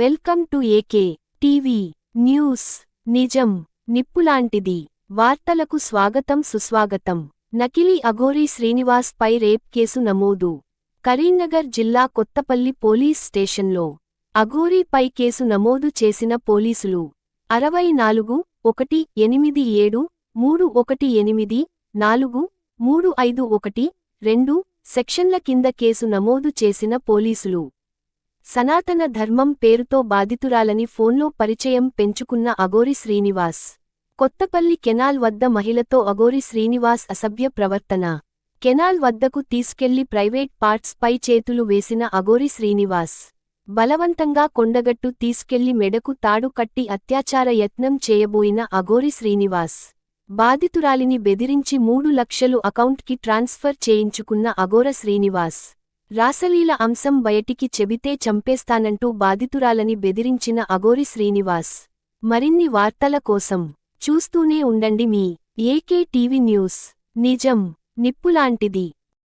Welcome to AK TV news. నిజం నిప్పులాంటిది. వార్తలకు స్వాగతం సుస్వాగతం. నకిలీ అఘోరీ శ్రీనివాస్ పై రేప్ కేసు నమోదు. కరీంనగర్ జిల్లా కొత్తపల్లి పోలీస్ స్టేషన్లో అఘోరీపై కేసు నమోదు చేసిన పోలీసులు అరవై నాలుగు ఒకటి ఎనిమిది ఏడు మూడు ఒకటి ఎనిమిది నాలుగు మూడు ఐదు ఒకటి రెండు సెక్షన్ల కింద కేసు నమోదు చేసిన పోలీసులు సనాతన ధర్మం పేరుతో బాధితురాలని ఫోన్లో పరిచయం పెంచుకున్న అగోరి శ్రీనివాస్. కొత్తపల్లి కెనాల్ వద్ద మహిళతో అగోరి శ్రీనివాస్ అసభ్య ప్రవర్తన. కెనాల్ వద్దకు తీసుకెళ్ళి ప్రైవేట్ పార్ట్స్ పై చేతులు వేసిన అగోరి శ్రీనివాస్. బలవంతంగా కొండగట్టు తీసుకెళ్ళి మెడకు తాడు కట్టి అత్యాచార యత్నం చేయబోయిన అగోరి శ్రీనివాస్. బాధితురాలిని బెదిరించి మూడు లక్షలు అకౌంట్కి ట్రాన్స్ఫర్ చేయించుకున్న అగోర శ్రీనివాస్. రాసలీల అంశం బయటికి చెబితే చంపేస్తానంటూ బాధితురాలని బెదిరించిన అగోరి శ్రీనివాస్. మరిన్ని వార్తల కోసం చూస్తూనే ఉండండి మీ ఏకే టీవీ న్యూస్. నిజం. నిప్పులాంటిది.